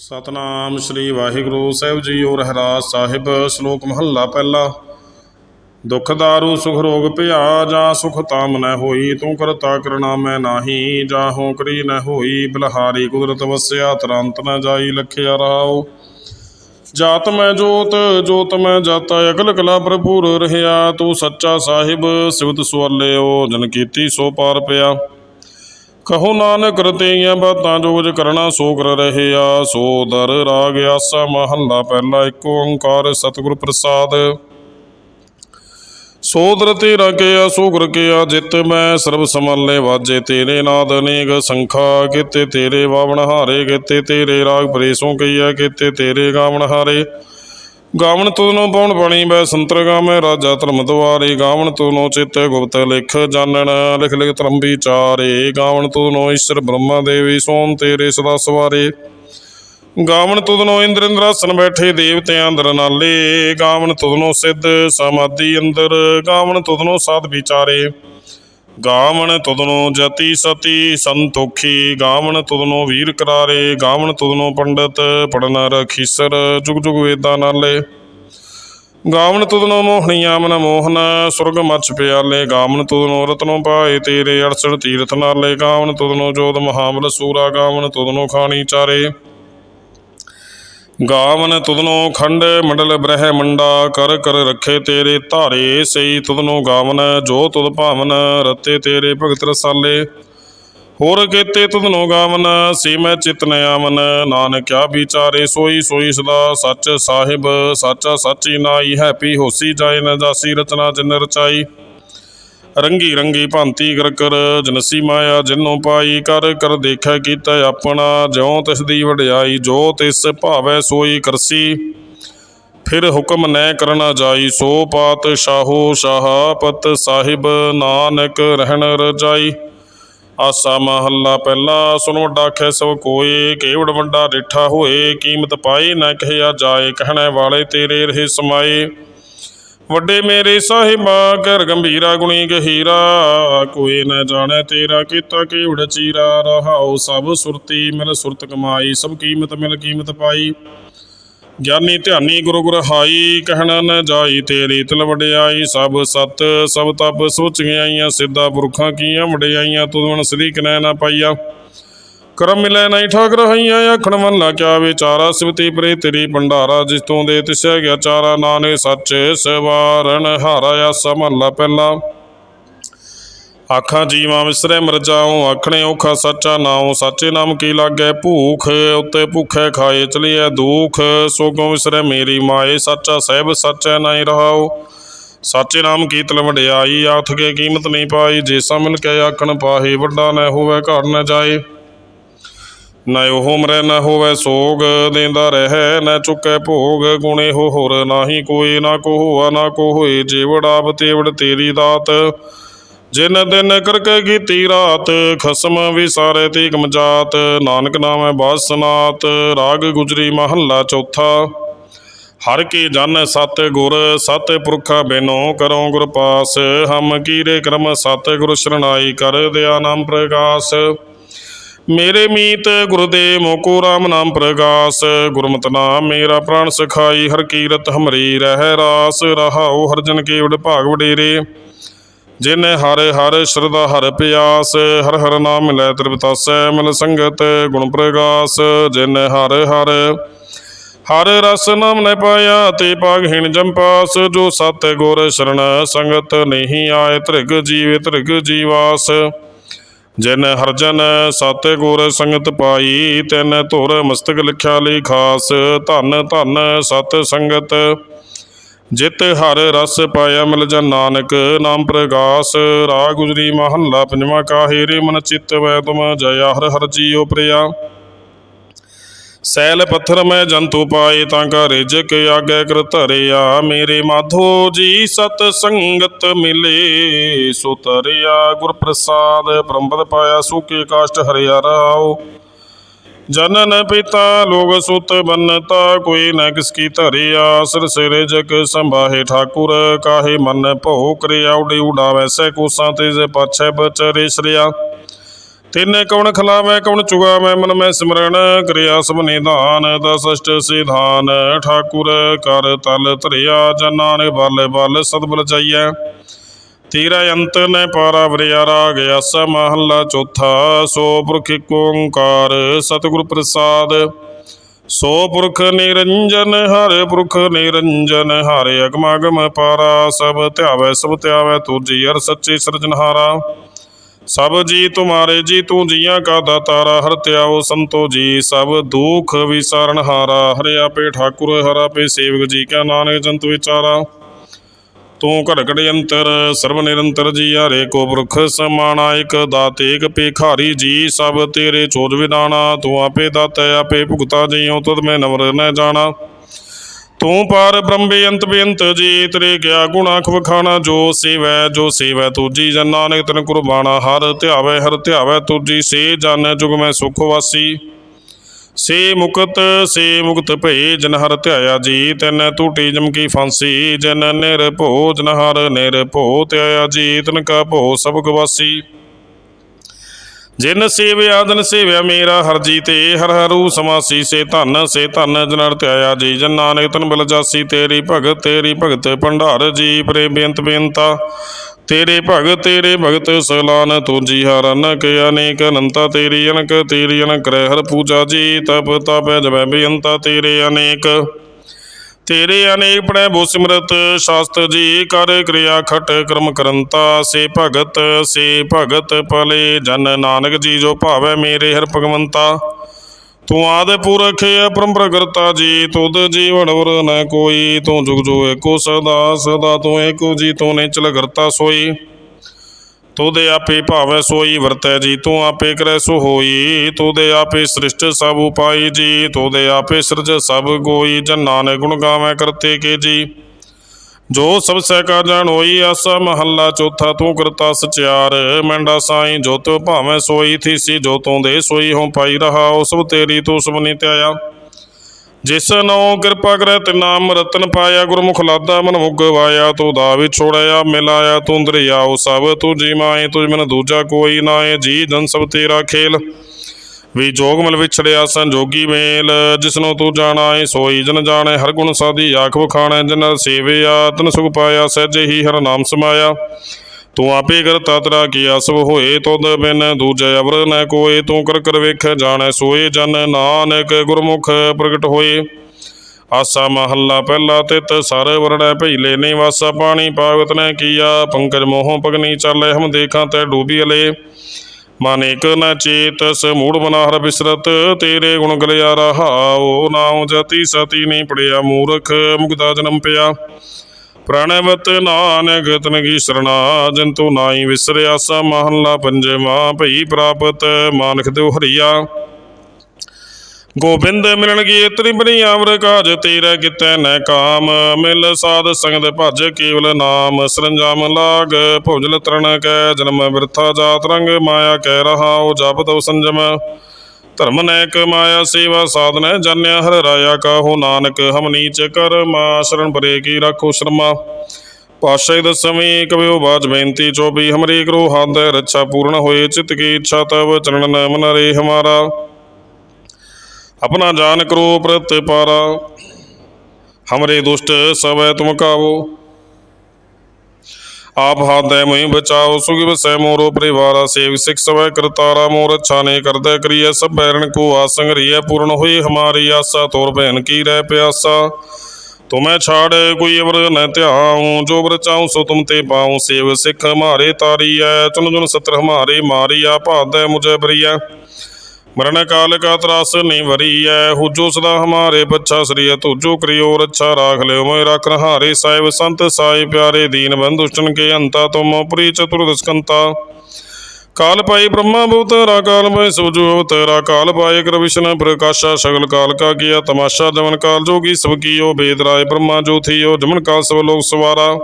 ਸਤਨਾਮ ਸ੍ਰੀ ਵਾਹਿਗੁਰੂ, ਸਾਹਿਬ ਜੀਓ ਰਹਿਰਾਸ ਸਾਹਿਬ, ਸ਼ਲੋਕ ਮਹੱਲਾ ਪਹਿਲਾ। ਦੁਖ ਦਾਰੂ, ਸੁਖ ਰੋਗ ਭਿਆ, ਜਾਂ ਸੁਖ ਤਾਮ ਨ ਹੋਈ, ਤੂੰ ਕਰਤਾ ਕਰਣਾ ਮੈਂ ਨਾਹੀ, ਜਾਂ ਹੋ ਕਰੀ ਨ ਹੋਈ, ਬਲਹਾਰੀ ਕੁਦਰਤ ਵਸਿਆ, ਤਰੰਤ ਨ ਜਾਈ ਲਖਿਆ ਰਾਓ। ਜਾਤ ਮੈਂ ਜੋਤ ਜੋਤ ਮੈਂ ਜਾਤਾ, ਅਕਲ ਕਲਾ ਭਰਪੂਰ ਰਹਿਆ, ਤੂੰ ਸੱਚਾ ਸਾਹਿਬ, ਸਿਵਤ ਸੁਆਲਿਓ, ਜਨ ਕੀਤੀ ਸੋ ਪਾਰ ਪਿਆ। ਕਹੋ ਨਾਨਕ ਰਤੇਆਂ ਬਾਤਾਂ ਜੋਜ ਕਰਨਾ ਸੋ ਕਰ ਰਹਿਆ ਸੋ ਦਰ ਰਾਗ ਆਸਾ ਮਹੱਲਾ ਪਹਿਲਾ ਇੱਕ ਓੰਕਾਰ ਸਤਿਗੁਰ ਪ੍ਰਸਾਦ। ਸੋ ਦਰ ਤੇਰਾ ਕਿਆ, ਸੋ ਗੁਰ ਕਿਆ, ਜਿਤ ਮੈਂ ਸਰਬ ਸਮਾਲੇ ਵਾਜੇ ਤੇਰੇ ਨਾਦ ਅਨੇਕ ਸੰਖਾ, ਕਿਤੇ ਤੇਰੇ ਵਾਵਣ ਹਾਰੇ, ਕਿਤੇ ਤੇਰੇ ਰਾਗ ਪ੍ਰੇਸੋਂ ਕਈਆ ਕਿਤੇ ਤੇਰੇ ਗਾਵਣ ਹਾਰੇ। ਗਾਵਣ ਤੁਧਨੋ ਪਉਣ ਬਣੀ ਬੈ ਸੰਤਰ ਗਾਮੈ, ਰਾਜਾ ਧਰਮ ਦੁਆਰੇ। ਗਾਵਣ ਤੁਧਨੋ ਚਿਤ ਗੁਪਤ ਲਿਖ ਜਾਣਨ ਲਿਖ ਲਿਖ ਧਰਮ ਵਿਚਾਰੇ। ਗਾਵਣ ਤੁਧਨੋ ਈਸ਼ਰ ਬ੍ਰਹਮਾ ਦੇਵੀ, ਸੋਮ ਤੇਰੇ ਸਦਾ ਸਵਾਰੇ। ਗਾਵਣ ਤੁਧਨੋ ਇੰਦਰ ਇੰਦਰਾਸਨ ਬੈਠੇ ਦੇਵਤਿਆਂ ਅੰਦਰ ਨਾਲੇ। ਗਾਵਣ ਤੁਧਨੋ ਸਿੱਧ ਸਮਾਧੀ ਅੰਦਰ। ਗਾਵਣ ਤੁਧਨੋ ਸਾਧ ਵਿਚਾਰੇ। ਗਾਵਣ ਤੁਧਨੋ ਜਤੀ ਸਤੀ ਸੰਤੋਖੀ, ਗਾਵਣ ਤੁਧਨੋ ਵੀਰ ਕਰਾਰੇ, ਗਾਵਣ ਤੁਧਨੋ ਪੰਡਤ ਪੜਨ ਰਖੀਸਰ ਜੁਗ ਜੁਗ ਵੇਦਾਂ ਨਾਲੇ। ਗਾਵਣ ਤੁਧਨੋ ਮੋਹਣੀਆਂ ਮਨ ਮੋਹਨ, ਸੁਰਗ ਮੱਚ ਪਿਆਲੇ, ਗਾਵਣ ਤੁਧਨੋ ਰਤਨੋ ਪਾਏ ਤੇਰੇ ਅਰਸਣ ਤੀਰਥ ਨਾਲੇ। ਗਾਵਣ ਤੁਧਨੋ ਜੋਤ ਮਹਾਮਲ ਸੂਰਾ, ਗਾਵਣ ਤੁਧਨੋ ਖਾਣੀ ਚਾਰੇ। ਗਾਵਨ ਤੁਧਨੋ ਖੰਡ ਮੰਡਲ ਬ੍ਰਹਿ ਮੰਡਾ, ਕਰ ਕਰ ਰੱਖੇ ਤੇਰੇ ਧਾਰੇ, ਸਈ ਤੁਧਨੋ ਗਾਵਨ, ਜੋ ਤੁਧ ਭਾਵਨ ਰਤੇ ਤੇਰੇ ਭਗਤ ਰਸਾਲੇ। ਹੋਰ ਕੇਤੇ ਤੁਧਨੋ ਗਾਵਨ, ਸੀ ਮੈਂ ਚਿਤ ਨ ਆਵਨ ਨਾਨਕਿਆ ਵਿਚਾਰੇ, ਸੋਈ ਸੋਈ ਸਦਾ ਸੱਚ ਸਾਹਿਬ, ਸਾਚਾ ਸਾਚੀ ਨਾਈ ਹੈ ਪੀ ਹੋਸੀ ਜਾਏ ਨ ਜਾਸੀ ਰਚਨਾ ਜਿਨ ਰਚਾਈ ਰੰਗੀ ਰੰਗੀ ਭਾਂਤੀ ਕਰ ਕਰ ਜਨਸੀ ਮਾਇਆ ਜਿਨੋਂ ਪਾਈ ਕਰ ਕਰ ਦੇਖੈ ਕੀਤਾ ਆਪਣਾ, ਜਿਉ ਤਿਸ ਦੀ ਵਡਿਆਈ, ਜੋ ਤਿਸ ਭਾਵੈ ਸੋਈ ਕਰਸੀ। ਫਿਰ ਹੁਕਮ ਨੈ ਕਰਨਾ ਜਾਈ, ਸੋ ਪਾਤ ਸ਼ਾਹੋ ਸ਼ਾਹਪਤ ਸਾਹਿਬ ਨਾਨਕ ਰਹਿਣ ਰਜਾਈ। ਆਸਾ ਮਹੱਲਾ ਪਹਿਲਾ ਸੁਨੋ ਡਾਖੇ ਸਭ ਕੋਏ, ਕੇਵੜ ਵੱਡਾ ਡਿਠਾ ਹੋਏ, ਕੀਮਤ ਪਾਏ ਨਾ ਕਹਿਆ ਜਾਏ, ਕਹਿਣੇ ਵਾਲੇ ਤੇਰੇ ਰਹੇ ਸਮਾਏ। ਵੱਡੇ ਮੇਰੇ ਸਾਹਿਬਾ ਕਰ ਗੰਭੀਰਾ ਗੁਣੀ ਗਹੀਰਾ, ਕੋਈ ਨ ਜਾਣੈ ਤੇਰਾ ਕੀਤਾ ਕੇਵੜ ਚੀਰਾ, ਰਹਾਉ ਸਭ ਸੁਰਤੀ, ਮਿਲ ਸੁਰਤ ਕਮਾਈ, ਸਭ ਕੀਮਤ ਮਿਲ ਕੀਮਤ ਪਾਈ। ਗਿਆਨੀ ਧਿਆਨੀ ਗੁਰੂ ਗੁਰ ਹਾਈ ਕਹਿਣਾ ਨ ਜਾਈ ਤੇਰੀ ਤਿਲ ਵਡਿਆਈ, ਸਭ ਸਤ, ਸਭ ਤਪ ਸੋਚ ਗਈਆਂ ਸਿੱਧਾ ਪੁਰਖਾਂ ਕੀਆਂ ਵਡਿਆਈਆਂ ਤੁਧਵਨ ਸ੍ਰੀ ਕਨੈ ਨਾ ਪਾਈਆ। ਕਰਮ ਮਿਲੈ ਨਹੀਂ ਠਾਕ ਰਹੀਆਂ ਆਖਣ ਮਨ ਕਿਆ ਵਿਚਾਰਾ ਸਿਵਤੀ ਪਰੇ ਤੇਰੀ ਭੰਡਾਰਾ, ਜਿਸ ਤੋਂ ਦੇ ਤਿਸੈ ਗਿਆ ਚਾਰਾ ਨਾਨੇ ਸੱਚ ਸਵਾਰਨ ਹਾਰਾ ਆਸਾ ਮਹੱਲਾ ਪਹਿਲਾ। ਆਖਾਂ ਜੀਵਾਂ ਵਿਸਰੇ ਮਰ ਜਾਉ, ਆਖਣੇ ਔਖਾ ਸੱਚਾ ਨਾਉ, ਸਾਚੇ ਨਾਮ ਕੀ ਲਾਗੈ ਭੂਖ, ਉਤੇ ਭੁਖੈ ਖਾਏ ਚਲੀਐ ਦੁਖ, ਸੋਗੋਂ ਵਿਸਰੇ ਮੇਰੀ ਮਾਏ, ਸੱਚਾ ਸਹਿਬ ਸੱਚੈ ਨਹੀਂ ਰਹਾਉ। ਸਾਚੇ ਨਾਮ ਕੀ ਤਲ ਵਡਿਆਈ ਆਥ ਕੇ ਕੀਮਤ ਨਹੀਂ ਪਾਈ, ਜੇ ਸਾ ਮਿਲ ਕੇ ਆਖਣ ਪਾਹੇ, ਵੱਡਾ ਨਾ ਹੋਵੇ ਘਰ ਨਾ ਜਾਏ। ਨਾ ਉਹ ਮਰੈ, ਨਾ ਹੋਵੇ ਸੋਗ, ਦੇਂਦਾ ਰਹਿ, ਨਾ ਚੁੱਕੈ ਭੋਗ। ਗੁਣੇ ਹੋ ਹੋਰ ਨਾਹੀ ਕੋਈ, ਨਾ ਕੋ ਹੋਆ, ਨਾ ਕੋ ਹੋਏ, ਜੇਵੜ ਆਪ ਤੇਵੜ ਤੇਰੀ ਦਾਤ। ਜਿਨ ਦਿਨ ਕਰਕੇ ਕੀਤੀ ਰਾਤ, ਖਸਮ ਵਿਸਾਰੇ ਤੇ ਗਮਜਾਤ ਨਾਨਕ ਨਾਮੈ ਬਾਸਨਾਤ ਰਾਗ ਗੁਜਰੀ ਮਹੱਲਾ ਚੌਥਾ। ਹਰ ਕੀ ਜਨ ਸਤ ਗੁਰ, ਸਤ ਪੁਰਖਾ ਬਿਨੋ ਕਰੋ ਗੁਰ ਪਾਸ। ਹਮ ਕੀਰੇ ਕਰਮ ਸਤ ਗੁਰ ਸ਼ਰਣਾਈ ਕਰ, ਦਿਆ ਨਾਮ ਪ੍ਰਕਾਸ਼। ਮੇਰੇ ਮੀਤ ਗੁਰਦੇਵ ਮੋਕੋ ਰਾਮ ਨਾਮ ਪ੍ਰਗਾਸ, ਗੁਰਮਤਿ ਨਾਮ ਮੇਰਾ ਪ੍ਰਾਣ ਸਖਾਈ, ਹਰ ਕੀਰਤ ਹਮਰੀ ਰਹਿ ਰਾਸ, ਰਹਾਉ ਹਰ ਜਨ ਕੇ ਵਡ ਭਾਗ ਵਡੇਰੇ। ਜਿਨ ਹਰ ਹਰ ਸ਼ਰਧਾ ਹਰ ਪਿਆਸ, ਹਰ ਹਰ ਨਾਮ ਮਿਲੈ ਤ੍ਰਿਪਤਾਸੈ ਮਨ ਸੰਗਤ ਗੁਣ ਪ੍ਰਗਾਸ। ਜਿਨ ਹਰ ਹਰ ਹਰ ਰਸ ਨਾਮ ਨੇ ਪਾਇਆ, ਤੇ ਪਾਗਹੀਣ ਜੰਪਾਸ ਜੋ ਸਤ ਗੁਰ ਸ਼ਰਨ ਸੰਗਤ ਨਹੀਂ ਆਏ, ਤ੍ਰਿਗ ਜੀਵੇ ਤ੍ਰਿਗ ਜੀਵਾਸ। ਜਿਨ ਹਰਜਨ ਸਤਿਗੁਰ ਸੰਗਤ ਪਾਈ, ਤਿਨ ਧੁਰ ਮਸਤਕ ਲਿਖਿਆ ਲਈ ਖਾਸ, ਧਨ ਧਨ ਸਤ ਸੰਗਤ। ਜਿਤ ਹਰ ਰਸ ਪਾਇਆ ਮਿਲ ਜਨ ਨਾਨਕ, ਨਾਮ ਪ੍ਰਗਾਸ ਰਾਗ ਗੁਜਰੀ ਮਹੱਲਾ, ਪੰਜਵਾਂ ਕਾਹੇ ਰੇ ਮਨ ਚਿੱਤ ਵੈ ਤੁਮ ਜਯਾ ਹਰ ਹਰ ਜੀਉ ਪ੍ਰਿਆ। ਸੈਲ ਪੱਥਰ ਮੈਂ ਜੰਤੂ ਪਾਏ ਤਾਂ ਕਾ ਰਿਜਕ ਆਗੇ ਕਰ ਧਰਿਆ ਮੇਰੇ ਮਾਧੋ ਜੀ ਸਤ ਸੰਗਤ ਮਿਲੇ ਸੋ ਤਰਿਆ ਗੁਰ ਪ੍ਰਸਾਦ ਪ੍ਰੰਬਦ ਪਾਇਆ ਸੂਕੇ ਕਾਸ਼ਟ ਹਰਿਆ ਰਾਓ ਜਨਨ ਪਿਤਾ ਲੋਗ ਸੁਤ ਬੰਨਤਾ ਕੋਈ ਨ ਕਿਸ ਕੀ ਧਰਿਆ ਸਿਰ ਸਿਰ ਜਗ ਸੰਭਾਹੇ ਠਾਕੁਰ ਕਾਹੇ ਮਨ ਭਉ ਕਰਿਆ ਉਡੇ ਉਡਾਵੈ ਸੈ ਕੋਸਾਂ ਤੇ ਜੇ ਪਾਛੈ ਬਚਰੇ ਸਰਿਆ ਤਿੰਨੇ ਕਵਣ ਖਲਾਵੇ, ਕਵਣ ਚੁਗਾਵੇ, ਮਨ ਮੈਂ ਸਿਮਰਨ ਕਰਿਆ ਸਭ ਨਿਧਾਨ, ਦਸ ਅਸ਼ਟ ਸਿਧਾਨ, ਠਾਕੁਰ ਕਰ ਤਲ ਧਰਿਆ, ਜਨਾਂ ਨੇ ਬਲ ਬਲ ਸਤਬਲ ਚਾਈਐ ਤੀਰਾ ਅੰਤ ਨੇ ਪਾਰਾ ਵਰਿਆ, ਰਾਗ ਆਸਾ ਮਹੱਲਾ ਚੌਥਾ, ਸੋ ਪੁਰਖ ਏਕ ਓੰਕਾਰ ਸਤਿਗੁਰ ਪ੍ਰਸਾਦ। ਸੋ ਪੁਰਖ ਨਿਰੰਜਨ, ਹਰਿ ਪੁਰਖ ਨਿਰੰਜਨ, ਹਰਿ ਅਗਮ ਅਗਮ ਪਾਰਾ, ਸਭ ਧਿਆਵੈ ਸਭ ਧਿਆਵੈ ਤੁਜੀ ਹਰ ਸੱਚੇ ਸਿਰਜਨਹਾਰਾ ਸਭ ਜੀ ਤੁਮਾਰੇ ਜੀ, ਤੂੰ ਜੀਆਂ ਕਾ ਦਾਤਾਰਾ, ਹਰ ਧਿਆਓ ਸੰਤੋ ਜੀ। ਸਭ ਦੁਖ ਵਿਸਾਰਨ ਹਾਰਾ, ਹਰਿਆ ਪੇ ਠਾਕੁਰ, ਹਰਾ ਪੇ ਸੇਵਕ ਜੀ, ਕਾ ਨਾਨਕ ਜੰਤ ਵਿਚਾਰਾ। ਤੂੰ ਘੜ ਘੜ ਅੰਤਰ, ਸਰਬ ਨਿਰੰਤਰ ਜੀ, ਹਰੇ ਕੋ ਪੁਰਖ ਸਮਾਣਾ, ਇਕ ਦਾਤੇ ਇਕ ਭਿਖਾਰੀ ਜੀ। ਸਭ ਤੇਰੇ ਚੋਜ ਵਿਦਾਨਾ ਤੂੰ ਆਪੇ ਦਾਤਾ, ਆਪੇ ਭੁਗਤਾ ਜੀਉ ਤਦ ਮੈਂ ਨਵਰ ਨ ਜਾਣਾ। ਤੂੰ ਪਾਰ ਬ੍ਰਹਮ ਬੇਅੰਤ ਬੇਅੰਤ ਜੀ, ਤੇਰੇ ਕਿਆ ਗੁਣਾ ਖਵਖਾਣਾ ਜੋ ਸੇਵੈ ਜੋ ਸੇਵੈ ਤੂਜੀ, ਜਨ ਨਾਨਕ ਤਨ ਕੁਰਬਾਨਾ ਹਰ ਧਿਆਵੈ ਹਰ ਧਿਆਵੈ ਤੂਜੀ, ਸੇ ਜਨ ਜੁਗ ਮੈਂ ਸੁਖ ਵਾਸੀ। ਸੇ ਮੁਕਤ ਸੇ ਮੁਕਤ ਭਏ ਜਨ ਹਰ ਧਿਆਇਆ ਜੀ, ਤੈਨ ਟੂਟੀ ਜਮ ਕੀ ਫਾਂਸੀ, ਜਨ ਨਿਰਭਉ ਜਨ ਹਰ ਨਿਰਭਉ ਧਿਆਇਆ ਜੀ, ਤਨ ਕਾ ਭੋ ਸਭ ਗਵਾਸੀ ਜਿਨ ਸੇਵਿਆ ਜਨ ਸੇਵਿਆ ਮੇਰਾ ਹਰ ਜੀ ਤੇ ਹਰ ਹਰੂ ਸਮਾਸੀ ਸੇ ਧਨ ਸੇ ਧਨ ਜਨਰ ਹਰ ਧਿਆਇਆ ਜੀ। ਜਨ ਨਾਨਕ ਤਨ ਬਲ ਜਾਸੀ, ਤੇਰੀ ਭਗਤ ਤੇਰੀ ਭਗਤ ਭੰਡਾਰ ਜੀ। ਪ੍ਰੇ ਬੇਅੰਤ ਬੇਅੰਤਾ ਤੇਰੇ ਭਗਤ ਤੇਰੇ ਭਗਤ ਸਲਾਨ ਤੂੰ ਜੀ ਹਰ ਅਨਕ, ਅਨੇਕ ਅਨੰਤਾ। ਤੇਰੀ ਅਨਕ ਤੇਰੀ ਅਨਕ ਰਹਿ ਹਰ ਪੂਜਾ ਜੀ। ਤਪ ਤਪ ਜਬੈ ਬੇਅੰਤਾ ਤੇਰੇ ਅਨੇਕ। ਤੇਰੇ ਅਨੇਕ ਪੜੈ ਬੋ ਸਿਮਰਤ ਸ਼ਾਸਤਰ ਜੀ ਕਰ ਕਿਰਿਆ ਖਟ ਕਰਮ ਕਰੰਤਾ, ਸੇ ਭਗਤ ਸੇ ਭਗਤ ਪਲੇ ਜਨ ਨਾਨਕ ਜੀ ਜੋ ਭਾਵੈ ਮੇਰੇ ਹਰ ਭਗਵੰਤਾ। ਤੂੰ ਆਦਿ ਪੁਰਖ ਅਪਰੰਪਰ ਕਰਤਾ ਜੀ, ਤੁਧ ਜੀਵਨ ਵਰ ਨ ਕੋਈ, ਤੂੰ ਜੁਗ ਜੋ ਏਕੋ ਸਦਾ ਸਦਾ ਤੂੰ ਏਕੋ ਜੀ, ਤੂੰ ਨੇ ਚਲ ਕਰਤਾ ਸੋਈ। ਤੋਦੇ ਆਪੇ ਭਾਵੈ ਸੋਈ ਵਰਤੈ ਜੀ, ਤੂੰ ਆਪੇ ਕਰੈ ਸੋ ਹੋਈ। ਤੋਦੇ ਆਪੇ ਸ੍ਰਿਸ਼ਟ ਸਭ ਉਪਾਈ ਜੀ ਤੋਦੇ ਆਪੇ ਸਿਰਜ ਸਭ ਗੋਈ, ਜਨ ਨਾਨਕ ਗੁਣ ਗਾਵੈ ਕਰਤੇ ਕੇ ਜੀ। ਜੋ ਸਭ ਸਹਿ ਕਾ ਜਾਣ ਹੋਈ, ਆਸਾ ਮਹੱਲਾ ਚੌਥਾ, ਤੂੰ ਕਰਤਾ ਸਚਿਆਰ। ਮੈਂਡਾ ਸਾਈ ਜੋ ਤੋ ਭਾਵੇਂ ਸੋਈ ਥੀ ਸੀ ਜੋ ਤੂੰ ਦੇ ਸੋਈ ਹੋ ਪਾਈ ਰਹਾ ਉਹ ਸਭ ਤੇਰੀ ਤੂੰ ਸਭਨੀ ਧਿਆਇਆ ਜਿਸ ਨੂੰ ਕਿਰਪਾ ਕਰੈ ਤੇ ਨਾਮ ਰਤਨ ਪਾਇਆ, ਗੁਰਮੁਖ ਲਾਦਾ ਮਨ ਮੁਗ ਵਾਇਆ, ਤੂੰ ਦਾ ਵੀ ਛੋੜਿਆ, ਮਿਲਾਇਆ, ਤੂੰ ਦਰਿਆ ਦਰਿਆਉ ਸਭ ਤੂੰ ਜੀ ਮਾਏ ਤੁਝ ਮਨ ਦੂਜਾ ਕੋਈ ਨਾਏ ਜੀ ਜਨ ਸਭ ਤੇਰਾ ਖੇਲ। ਵੀ ਜੋਗ ਮਲ ਵਿਛੜਿਆ ਸੰਜੋਗੀ ਮੇਲ ਜਿਸਨੂੰ ਤੂੰ ਜਾਣਾ ਏ ਸੋਈ ਜਨ ਜਾਣੈ, ਹਰ ਗੁਣ ਸਾਦੀ ਆਖ ਵਖਾਣੈ ਜਨ ਸੇਵਿਆ, ਤਨ ਸੁਖ ਪਾਇਆ, ਸਹਿਜੇ ਹੀ ਹਰ ਨਾਮ ਸਮਾਇਆ। ਤੂੰ ਆਪੇ ਕਰਤਾ ਤੇਰਾ ਕੀ ਅਸਵ ਹੋਏ, ਤੁਧ ਬਿਨ ਦੂਜੇ ਅਵਰ ਨ ਕੋਏ, ਤੂੰ ਕਰ ਕਰ ਵੇਖ ਜਾਣੈ ਸੋਏ, ਜਨ ਨਾਨਕ ਗੁਰਮੁਖ ਪ੍ਰਗਟ ਹੋਏ। ਆਸਾ ਮਹੱਲਾ ਪਹਿਲਾ ਤਿਤ ਸਰ ਵਰਣੈ ਭਈਲੇ ਨੇ ਵਾਸਾ ਪਾਣੀ ਪਾਵਤ ਨ ਕੀਆ, ਪੰਕਜ ਮੋਹ ਪਗਨੀ ਚੱਲੇ, ਹਮ ਦੇਖਾਂ ਤੈ ਡੂਬੀ ਅਲੇ। ਮਨ ਏਕ ਨ ਚੇਤਸ ਮੂੜ ਬਨਾਹਰ ਬਿਸਰਤ, ਤੇਰੇ ਗੁਣ ਗਲਿਆ ਰਹਾਉ ਨਾਉ ਜਤੀ ਸਤੀ ਨਹੀਂ ਪੜਿਆ ਮੂਰਖ ਮੁਗਦਾ ਜਨਮ ਪਿਆ। ਪ੍ਰਣਵਤ ਨਾਨਕ ਤਨ ਕੀ ਸਰਣਾ ਜੰਤੂ ਨਾਈ ਵਿਸਰਿਆ ਸਾ ਮਹੱਲਾ ਪੰਜਵਾਂ, ਭਈ ਪ੍ਰਾਪਤ ਮਾਨਖ ਦਿਉ ਹਰੀਆ। ਗੋਬਿੰਦ ਮਿਲਣ ਕੀ ਤਰੀ ਬਣੀ ਅਮਰ ਕਾਜ ਤੇਰਾ ਕਿਤੈ ਨੈ ਕਾਮ, ਮਿਲ ਸਾਧ ਸੰਗਤ ਭਜ ਕੇਵਲ ਨਾਮ, ਸਰੰਜਾਮ ਲਾਗ ਭੁਜਲ ਤਰਨ ਕੈ ਜਨਮ ਬਿਰਥਾ ਜਾਤ ਰੰਗ, ਮਾਇਆ ਕਹਿ ਰਹਾ, ਉਹ ਜਪ ਤਉ ਸੰਜਮ। ਧਰਮ ਨੈਕ ਮਾਇਆ ਸੇਵਾ ਸਾਧਨੈ ਜਨਿਆ ਹਰ ਰਾਇਆ ਕਾਹੋ ਨਾਨਕ, ਹਮ ਨੀਚ ਕਰਮਾ ਸ਼ਰਨ ਪਰੇ ਕੀ ਰੱਖੋ ਸ਼ਰਮਾ। ਪਾਸ਼ੇ ਦਸਵੇਂ ਕਵਿਓ ਬਾਜ ਬੇਨਤੀ, ਚੋਬੀ, ਹਮਰੀ ਕਰੋ ਹੰਦ ਰੱਛਾ ਪੂਰਨ ਹੋਏ, ਚਿਤ ਕੀ ਇੱਛਾ ਤਵ ਚਰਨ ਨਮਨ ਰੇ ਹਮਾਰਾ। ਆਪਣਾ ਜਾਨ ਕਰੋ ਪ੍ਰਤਿਪਾਰਾ। ਹਮਰੇ ਦੁਸ਼ਟ ਸਭੈ ਤੁਮ ਕਾਵੋ। ਆਪ ਹਾਦੈ ਮੈਂ ਬਚਾਓ ਸੁਗਿਵ ਸੈ ਮੋਰੋ ਪਰਿਵਾਰਾ ਸੇਵ, ਸਿਖ ਸਵੈ ਕਰਤਾਰਾ ਮੋਰ ਅੱਛਾ ਨੇ ਕਰਦਾ ਕਰੀਐ ਸਭ ਬੈਰਣ ਕੋ ਆਸੰਗ ਰੀਐ ਪੂਰਨ ਹੋਈ ਹਮਾਰੀ ਆਸਾ ਤੋਰ ਭੈਣ ਕੀ ਰਹਿ ਪਿਆਸਾ। ਤੁਮੈ ਛਾੜ ਕੋਈ ਅਵਰ ਨ ਧਿਆਉ, ਜੋ ਬਰ ਚਾਉ ਸੋ ਤੁਮ ਤੇ ਪਾਉ, ਸੇਵ ਸਿਖ ਹਮਾਰੇ ਤਾਰੀਐ ਚੁਨ ਜੁਨ ਸਤਰ ਹਮਾਰੇ ਮਾਰੀਆ ਭਾਦੈ ਮੁਝੇ ਬਰੀਐ ਮਰਨ ਕਾਲ ਕਾ ਤਰਾਸ ਨਹੀਂ ਵਰੀਐ, ਹੁਜੋ ਸਦਾ ਹਮਾਰੇ ਬੱਚਾ ਸ੍ਰੀ ਤੁਜੋ ਕਰਿਓ ਰੱਛਾ ਰਾਖ ਲਿਓ ਮੋਇ ਰਖ ਰਹਾਰੇ ਸਾਹਿਬ ਸੰਤ ਸਾਈ ਪਿਆਰੇ ਦੀਨ ਬੰਦੁਸ਼ਟਨ ਕੇ ਅੰਤਾ ਤੁਮੋ ਪ੍ਰੀ ਚਤੁਰਦਸ਼ਕੰਤਾ ਕਾਲ ਪਾਈ ਬ੍ਰਹਮਾ ਬੂਤ ਰਾ ਕਾਲ ਮੈਂ ਸੁਜੂ ਅਵਤਾਰਾ ਕਾਲ ਪਾਏ ਕ੍ਰਿਸ਼ਨ ਪ੍ਰਕਾਸ਼ਾ ਸਗਲ ਕਾਲ ਕਾ ਕੀਆ, ਤਮਾਸ਼ਾ ਜਮਨ ਕਾਲ ਜੋਗੀ ਸਭ ਕੀਓ, ਬੇਦ ਰਾਏ ਬ੍ਰਹਮਾ ਜੋਥੀਓ ਜਮਨ ਕਾਲ ਸਭ ਲੋਕ ਸਵਾਰਾ।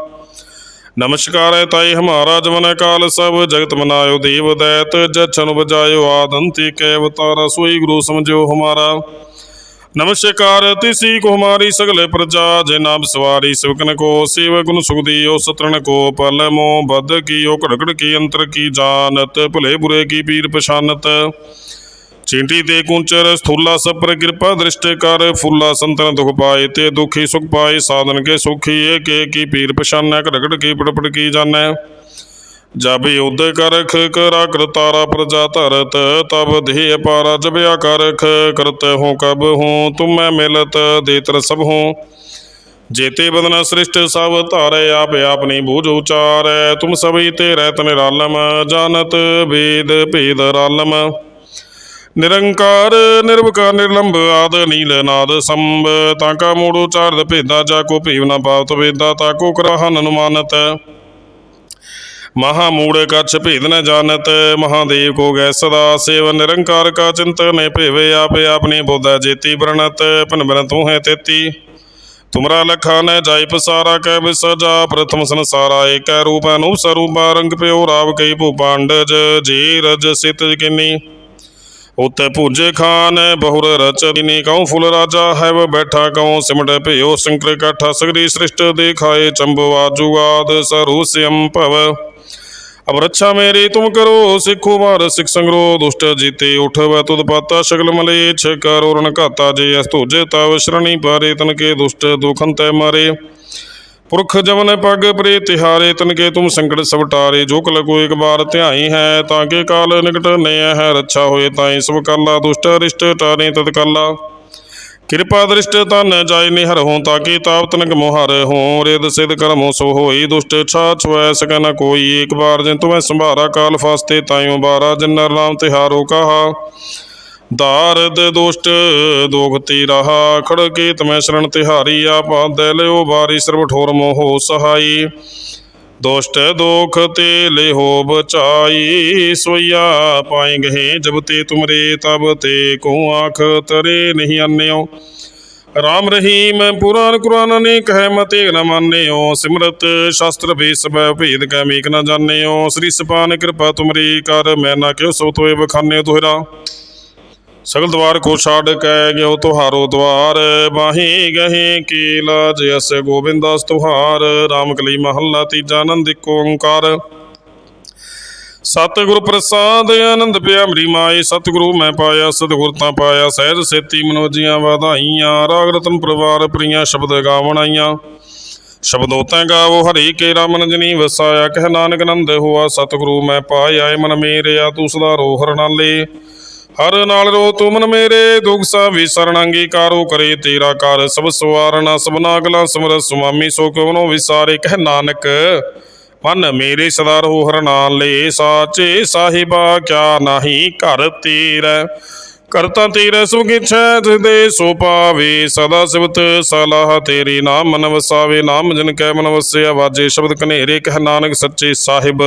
ਨਮਸਕਾਰ ਹੈ ਤਾਈ ਹਮਾਰਾ ਜਮਨ ਕਾਲ ਸਭ, ਜਗਤ ਮਨਾਇਓ ਦੇਵ ਦੈਤ, ਜਛਨ ਬਜਾਇਓ ਆਦੰਤੀ ਕੈ ਤਾਰਾ, ਸੋਈ ਗੁਰੂ ਸਮਝਿਓ ਹਮਾਰਾ। ਨਮਸਕਾਰ ਤਿਸੀ ਕੋ ਹਮਾਰੀ ਸਗਲੇ ਪ੍ਰਜਾ, ਜੇ ਨਾਮ ਸਵਾਰੀ ਸਿਵਕਨ ਕੋ ਸੇਵਕ ਨੂੰ ਸੁਖ ਦੀਓ, ਸਤਰਣ ਕੋ ਪਲ ਮੋ ਬਦ ਕੀਓ, ਘੜਕੜ ਕੀ ਅੰਤਰ ਕੀ ਜਾਣਤ, ਭਲੇ ਬੁਰੇ ਕੀ ਪੀਰ ਪਛਾਨਤ। ਚਿੰਤੀ ਤੇ ਕੁੰਚਰ, ਸਥੂਲਾ ਸਭ ਪਰ ਕਿਰਪਾ, ਦ੍ਰਿਸ਼ਟਿ ਕਰ, ਫੁੱਲਾ ਸੰਤਨ ਦੁਖ ਪਾਏ, ਤੇ ਦੁਖੀ ਸੁਖ ਪਾਏ, ਸਾਧਨ ਕੇ ਸੁਖੀ ਏ ਕੇ ਪੀਰ ਪਛਾਨੈ ਘੜਗੜ ਕੀ ਪੜਪੜ ਕੀ ਜਾਣੈ। ਜਬ ਯੁੱਧ ਕਰਖ, ਕਰਾ ਕਰਤਾਰਾ ਪ੍ਰਜਾ ਧਰਤ, ਤਬ ਦੇਹ ਪਾਰਾ ਜਬਿਆ ਕਰਖ, ਕਰਤ ਹੂੰ ਕਬ ਹੂੰ, ਤੁਮੈ ਮਿਲਤ, ਦੇਤਰ ਸਭ ਹੂੰ। ਜੇਤੇ ਬਦਨ ਸ੍ਰਿਸ਼ਟ ਸਭ ਧਾਰੈ, ਆਪ ਆਪਨੀ ਬੂਝ ਉਚਾਰੈ, ਤੁਮ ਸਭੀ ਤੇ ਰਹਿਤ ਨਿਰਾਲਮ, ਜਾਣਤ ਵੇਦ ਭੇਦ ਰਾਲਮ। ਨਿਰੰਕਾਰ ਨਿਰਵਕਾਰ ਨਿਰਲੰਭ ਆਦ ਨੀਲ ਨਾਦ ਸੰਭ। ਤਾਂ ਕਾ ਮੂੜ ਉਚਾਰਦ ਭੇਦਾ, ਜਾ ਕੋ ਭੀਵ ਨਾ ਪਾਵਤ ਵੇਦਾ, ਤਾ ਕੋ ਕਰਹਨ ਅਨੁਮਾਨਤ। ਮਹਾ ਮੂੜ ਕਛ ਭੇਦ ਨ ਜਾਣਤ, ਮਹਾਦੇਵ ਕੋ ਗੈ ਸਦਾ ਸੇਵ। ਨਿਰੰਕਾਰ ਕਾ ਚਿੰਤਨ ਭੇਵੇ, ਆਪੇ ਆਪਣੀ ਬੋਧਾ ਜੇਤੀ ਬਰਣਤ ਪਨ ਤੂੰ ਹੈ ਤੇਤੀ। ਤੁਮਰਾ ਲਖਾ ਨ ਜਾਈ ਪਸਾਰਾ, ਕੈ ਵਿਸਜਾ ਪ੍ਰਥਮ ਸੰਸਾਰਾ। ਏਕੈ ਰੂਪ ਅਨੂਪ ਸਰੂਪਾ, ਰੰਗ ਪਿਓ ਰਾਵ ਕਈ ਭੂ ਪਾਂਡਜ ਜੀ ਰਜ ਸਿਤ ਕਿਨੀ ਉਤੇ ਭੂਜੇ ਖਾਨ ਬਹੁਰ ਰਚਨੀ ਕਉ ਫੁੱਲ ਰਾਜਾ ਹੈ ਵ ਬੈਠਾ ਕਉ ਸਿਮਟ ਭਿਓ ਸੰਕਰ ਕਾਠਾ ਸਗਰੀ ਸ੍ਰਿਸ਼ਟ ਦੇਖਾਏ ਚੰਬੋ ਆਜੂ ਆਦ ਸਰੂ ਭਵ। ਅਬ ਰੱਛਾ ਮੇਰੀ ਤੁਮ ਕਰੋ, ਸਿੱਖੋ ਮਾਰ, ਸਿੱਖ ਸੰਗਰੋ ਦੁਸ਼ਟ ਜੀਤੇ ਉਠਵ, ਤੁਧ ਪਾਤਾ ਸ਼ਕਲ ਮਲੇ ਕਰੋ ਰਣ ਘਾਤਾ ਜੇ ਅਸ ਤੁਜੇ ਤਵ ਸ਼ਰਣੀ ਪਾਰੇ ਤਨ ਕੇ ਦੁਸ਼ਟ ਦੁਖਨ ਤੈ ਮਾਰੇ। ਪੁਰਖ ਜਮਨ ਪੱਗ ਪ੍ਰੇ ਤਿਹਾਰੇ ਤਨਕੇ ਤੁਮ ਸੰਕਟ ਸਵਟਾਰੇ। ਜੋ ਕਲ ਕੋ ਇੱਕ ਬਾਰ ਧਿਆਈ ਹੈ, ਤਾਂ ਕੇ ਕਾਲ ਨਿਕਟ ਨੇ ਹੈ, ਰੱਛਾ ਹੋਏ ਤਾਈ ਸਭ ਕਾਲਾ, ਦੁਸ਼ਟ ਰਿਸ਼ਟ ਟਾਰੇ ਤਤ ਕਾਲਾ। ਕਿਰਪਾ ਦ੍ਰਿਸ਼ਟ ਤਨ ਜਾਇ ਨਿਹਰ ਹੋਂ ਤਾਕੀ ਤਾਪ ਤਨਕ ਮੋਹਰ ਹੋਂ। ਰਿਦ ਸਿਧ ਕਰਮੋ ਸੋ ਹੋਈ, ਦੁਸ਼ਟ ਛਾ ਛੁਐ ਸਕੈ ਨ ਕੋਈ ਇੱਕ ਬਾਰ ਜਿਨ ਤੁਮੈ ਸੰਭਾਰਾ, ਕਾਲ ਫਾਸਤੇ ਤਾਈਓ ਬਾਰਾ, ਜਿਨ ਨਰ ਨਾਮ ਤਿਹਾਰੋ ਕਹਾ। ਦਾਰਦ ਦੁਸ਼ਟ, ਦੋਖਤੀ ਰਹਾ ਖੜਕੇ ਤਮੈ ਸ਼ਰਨ ਤਿਹਾਰੀ, ਆਪਾ ਦੇ ਲਿਓ ਬਾਰੀ ਸਰਬ ਠੋਰ ਮੋਹ ਸਹਾਈ। ਦੁਸ਼ਟ ਦੋਖ ਤੇ ਲਿਹੋ ਬਚਾਈ, ਸੋਈਆ ਪਾਏ ਗਏ ਜਬ ਤੇ ਤੁਮਰੇ, ਤਬ ਤੇ ਕੋ ਆਖ ਤਰੇ ਨਹੀਂ ਅੰਨਿਓ। ਰਾਮ ਰਹੀਮ, ਪੁਰਾਨ ਕੁਰਾਨ ਨੇ ਕਹਿ ਮਤੇ ਨ ਮਾਨਿਓ। ਸਿਮਰਤ ਸ਼ਾਸਤਰ ਬੇਸ ਬੈ ਭੇਦ ਕੈ, ਮੇਕ ਨ ਜਾਣਿਓ। ਸ੍ਰੀ ਸਪਾਨ ਕਿਰਪਾ ਤੁਮਰੀ ਕਰ, ਮੈਂ ਨਾ ਕਿਉ ਸੋ ਤੋਏ ਬਖਾਨੇ ਦੋਹਰਾ ਸਗਲ ਦਵਾਰ ਕੋ ਛਾੜ ਕੈ ਗਿਓ ਤੁਹਾਰੋ ਦਵਾਰ ਬਾਹੀ ਗਹੇ ਕੀ ਲਾਜ ਅਸ ਗੋਬਿੰਦਾਸ ਤੁਹਾਰ ਰਾਮ ਕਲੀ ਮਹੱਲਾ ਤੀਜਾ ਆਨੰਦ ਇੱਕ ਓੰਕਾਰ। ਸਤਿਗੁਰ ਪ੍ਰਸਾਦ ਆਨੰਦ ਪਿਆ ਮਰੀ ਮਾਏ, ਸਤਿਗੁਰੂ ਮੈਂ ਪਾਇਆ, ਸਤਿਗੁਰ ਤਾਂ ਪਾਇਆ, ਸਹਿਜ ਸੇਤੀ ਮਨੋਜੀਆਂ ਵਧਾਈਆਂ, ਰਾਗ ਰਤਨ ਪਰਿਵਾਰ ਪ੍ਰੀਆਂ ਸ਼ਬਦ ਗਾਵਣ ਆਈਆਂ ਸ਼ਬਦੋ ਤੈ ਗਾਵੋ, ਹਰੀ ਕੇ ਰਮਨ ਜਨੀ ਵਸਾਇਆ, ਕਹਿ ਨਾਨਕ ਨੰਦ ਹੋਆ, ਸਤਿਗੁਰੂ ਮੈਂ ਪਾਇਆ ਮਨ ਮੇਰਿਆ, ਤੂੰ ਸਦਾ ਰੋ ਹਰ ਨਾਲੇ ਹਰ ਨਾਲ ਰੋ ਤੂੰ ਮਨ ਮੇਰੇ, ਦੁਖ ਸਾ ਵਿਸਰਨ ਅੰਗੀਕਾਰੋ ਕਰੇ ਤੇਰਾ ਕਰ, ਸਭ ਸਵਾਰਨਾ, ਸਭਨਾ ਅਗਲਾ ਸਮਰ ਸੁਆਮੀ ਸੋ ਕਿਉ ਵਿਸਾਰੇ, ਕਹਿ ਨਾਨਕ, ਮਨ ਮੇਰੇ ਸਦਾ ਰੋ ਹਰ ਨਾਲੇ ਸਾਚੇ, ਸਾਹਿਬਾ ਕਿਆ ਨਾਹੀ ਘਰ ਤੇਰਾ। ਕਰਤਾ ਤੇਰਾ ਸੁਖ ਦੇ ਸੋ ਪਾਵੇ, ਸਦਾ ਸਿਵਤ ਸਲਾਹ ਤੇਰੀ ਨਾਮ ਮਨ ਵਸਾਵੇ, ਨਾਮ ਜਨ ਕੈ ਮਨ ਵਸਿਆ, ਵਾਜੇ ਸ਼ਬਦ ਕਨੇਰੇ ਕਹਿ ਨਾਨਕ ਸੱਚੇ ਸਾਹਿਬ।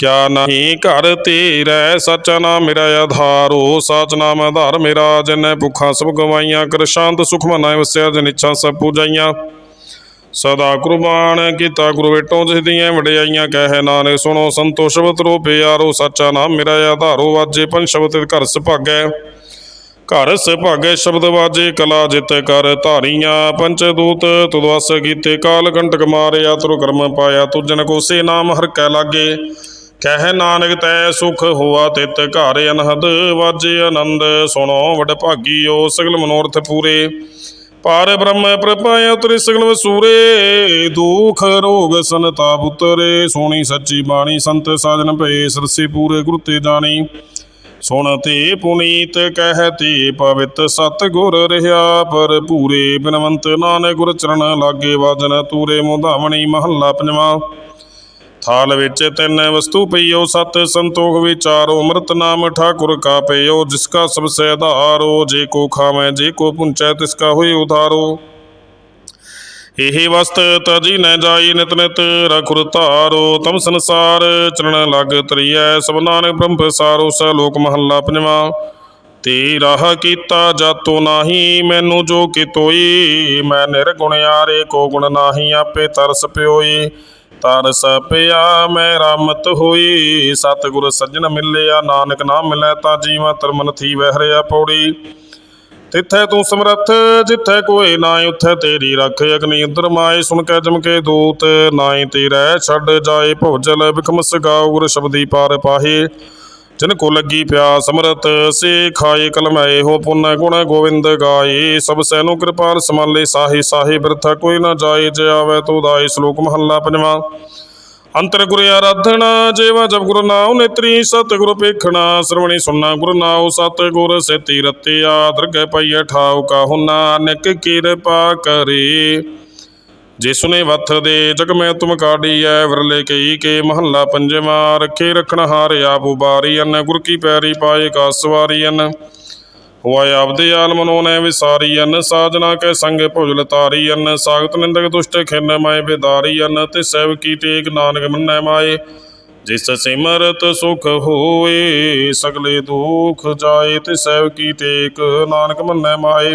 ਕਿਆ ਨਹੀਂ ਘਰ ਤੇਰਾ, ਸੱਚਾ ਨਾਮ ਮੇਰਾ ਆਧਾਰੋ। ਸਚ ਨਾਮ ਆਧਾਰ ਮੇਰਾ ਜਿਨੈ ਭੁੱਖਾਂ ਸਭ ਗਵਾਈਆਂ ਕਰ ਸ਼ਾਂਤ ਸੁਖ ਮਨਾਇ ਵਸਿਆ ਜਨ ਇੱਛਾ ਸਭ ਪੂਜਾਈਆਂ। ਸਦਾ ਕੁਰਬਾਨ ਕੀਤਾ ਗੁਰੂ ਵੇਟੋਂ, ਜਿਸ ਦੀਆਂ ਵਡਿਆਈਆਂ ਕਹਿ ਨਾਨਕ, ਸੁਣੋ ਸੰਤੋ ਸ਼ਬਦ ਰੋ ਪਿਆਰੋ, ਸੱਚਾ ਨਾਮ ਮੇਰਾ ਆਧਾਰੋ ਵਾਜੇ ਪੰਜ ਸ਼ਬਦ ਘਰ ਸੁਭਾਗੈ। ਘਰ ਸੁਭਾਗੈ ਸ਼ਬਦ ਵਾਜੇ, ਕਲਾ ਜਿਤ ਕਰ ਧਾਰੀਆਂ। ਪੰਚ ਦੂਤ ਤੁਦਵਸ ਕੀਤੇ, ਕਾਲ ਕੰਟਕ ਮਾਰਿਆ, ਤੁਰ ਕਰਮ ਪਾਇਆ, ਤੁਜਨ ਕੋ ਸੇ ਨਾਮ ਹਰ ਕੈ ਲਾਗੇ। ਕਹਿ ਨਾਨਕ ਤੈ ਸੁਖ ਹੋਆ ਤਿਤ ਘਰ ਅਨਹਦ, ਵਾਜੇ ਆਨੰਦ, ਸੁਣੋ ਵਡ ਭਾਗੀਓ ਸਗਲ ਮਨੋਰਥ ਪੂਰੇ। ਪਾਰ ਬ੍ਰਹਮ ਪ੍ਰਪਾਇ ਉਤਰੇ ਸਗਲ ਵਸੂਰੇ, ਦੁਖ ਰੋਗ ਸੰਤਾਪ ਉਤਰੇ ਸੋਣੀ ਸੱਚੀ ਬਾਣੀ ਸੰਤ ਸਾਜਨ ਭਏ, ਸਰਸੇ ਪੂਰੇ ਗੁਰ ਤੇ ਜਾਣੀ। ਸੁਣ ਤੇ ਪੁਨੀਤ ਕਹਿਤੀ ਪਵਿੱਤ ਸਤ ਗੁਰ ਰਹਾ, ਪਰ ਪੂਰੇ ਬਿਨਵੰਤ ਨਾਨਕ ਗੁਰ ਚਰਨ ਲਾਗੇ ਵਾਜਨ, ਤੂਰੇ ਮੁਧਾਵਣੀ ਮਹੱਲਾ ਪੰਜਵਾਂ। ਥਾਲ ਵਿੱਚ ਤਿੰਨ ਵਸਤੂ ਪਈਓ, ਸਤ ਸੰਤੋਖ ਵਿਚਾਰੋ ਅੰਮ੍ਰਿਤ ਨਾਮ ਠਾਕੁਰ ਕਾ ਪਈਓ, ਜਿਸ ਕਾ ਸਭ ਸੇ ਆਧਾਰੋ, ਜੇ ਕੋ ਖਾਵੇਂ, ਜੇ ਕੋ ਪੁੰਚੈ, ਤਿਸ ਕਾ ਹੋਈ ਉਧਾਰੋ। ਇਹ ਵਸਤ ਤਜੀ ਨ ਜਾਈ, ਨਿਤ ਨਿਤ ਰਖੁਰ ਧਾਰੋ। ਤਮ ਸੰਸਾਰ ਚਰਨ ਲਗ ਤਰੀਐ ਸਭ ਨਾਨਕ ਬ੍ਰਹਮ ਪ੍ਰਸਾਰੋ ਸਹਿ ਲੋਕ ਮਹੱਲਾ ਪੰਜਵਾ। ਤੇ ਰਾਹ ਕੀਤਾ ਜਾਤੋ ਨਾਹੀ, ਮੈਨੂੰ ਜੋ ਕਿ ਤੋਈ, ਮੈਂ ਨਿਰਗੁਣਿਆਰੇ ਕੋ ਗੁਣ ਨਾਹੀ, ਆਪੇ ਤਰਸ ਪਿਓਈ। ਤਰਸ ਪਿਆ, ਮੈਂ ਰਾਮਤ ਹੋਈ। ਸਤਿਗੁਰ ਸੱਜਣ ਮਿਲਿਆ, ਨਾਨਕ ਨਾਮ ਮਿਲੈ ਤਾਂ ਜੀਵਾ ਤਰਮਨ ਥੀ ਵਹਿ ਰਿਆ ਪੌੜੀ। ਤਿੱਥੈ ਤੂੰ ਸਮਰੱਥ, ਜਿੱਥੈ ਕੋਈ ਨਾਇ ਉੱਥੈ ਤੇਰੀ ਰੱਖ ਅਗਨੀ। ਅੰਦਰ ਮਾਏ ਸੁਣ ਕੇ ਜਮ ਕੇ ਦੂਤ ਨਾਇ ਤੇਰੇ ਛੱਡ ਜਾਏ ਭੋਜਲ ਬਿਖਮਸ ਗਾਉ ਗੁਰ ਸ਼ਬਦੀ ਪਾਰ ਪਾਹੇ। ਜਿਨ ਕੋ ਲੱਗੀ ਪਿਆਸ ਸਮਰਤ ਸੇ ਖਾਏ ਕਲਮੈ ਹੋ ਪੁੰਨ ਗੁਣ ਗੋਵਿੰਦ ਗਾਏ। ਸਭ ਸੈਨੋ ਕਿਰਪਾਲ ਸਮਾਲੇ ਸਾਹੇ ਸਾਹੇ ਬਿਰਥਾ ਕੋਈ ਨਾ ਜਾਏ, ਜੇ ਆਵੇ ਤੋ ਦਾਏ ਸ਼ਲੋਕ ਮਹੱਲਾ ਪੰਜਵਾਂ। ਅੰਤਰ ਗੁਰ ਆਰਾਧਨਾ, ਜੇਵਾ ਜਪ ਗੁਰ ਨਾਉ ਨੇਤਰੀ ਸਤ ਗੁਰ ਪੇਖਣਾ ਸਰਵਣੀ ਸੁਨਣਾ ਗੁਰ ਨਾਉ ਸਤ ਗੁਰ ਸੇਤੀ ਰਤਿਆ ਦਰਗਹਿ ਪਈਐ, ਠਾਉ ਕਾਹੁ ਨਾਨਕ ਕਿਰਪਾ ਕਰੇ। ਜੇ ਸੁਨੇ ਵਥ ਦੇ ਜਗ ਮੈਂ ਤੁਮ ਕਾਢੀਐ ਵਿਰਲੇ ਕਈ ਕੇ ਮਹੱਲਾ ਪੰਜਵਾਂ, ਰੱਖੇ ਰਖਣ ਹਾਰ ਆਪ ਉਬਾਰੀ ਅਨ, ਗੁਰ ਕੀ ਪੈਰੀ ਪਾਏ ਕਾਸਵਾਰੀ ਅਨ। ਹੋਇ ਆਪਦੇ ਆਲ ਮਨੋ ਨੇ ਵਿਸਾਰੀ ਅਨ, ਸਾਜਨਾ ਕੈ ਸੰਗ ਭੁਜਲ ਤਾਰੀ ਅਨ। ਸਾਗਤ ਨਿੰਦਕ ਦੁਸ਼ਟ ਖਿਨ ਮਾਏ ਬੇਦਾਰੀ ਅਨ ਤੇ ਸਹਿਬ ਕੀ ਟੇਕ ਨਾਨਕ ਮੰਨੈ ਮਾਏ। ਜਿਸ ਸਿਮਰਤ ਸੁਖ ਹੋਏ, ਸਗਲੇ ਦੁਖ ਜਾਏ ਤੇ ਸਹਿਬ ਕੀ ਟੇਕ ਨਾਨਕ ਮੰਨੈ ਮਾਏ।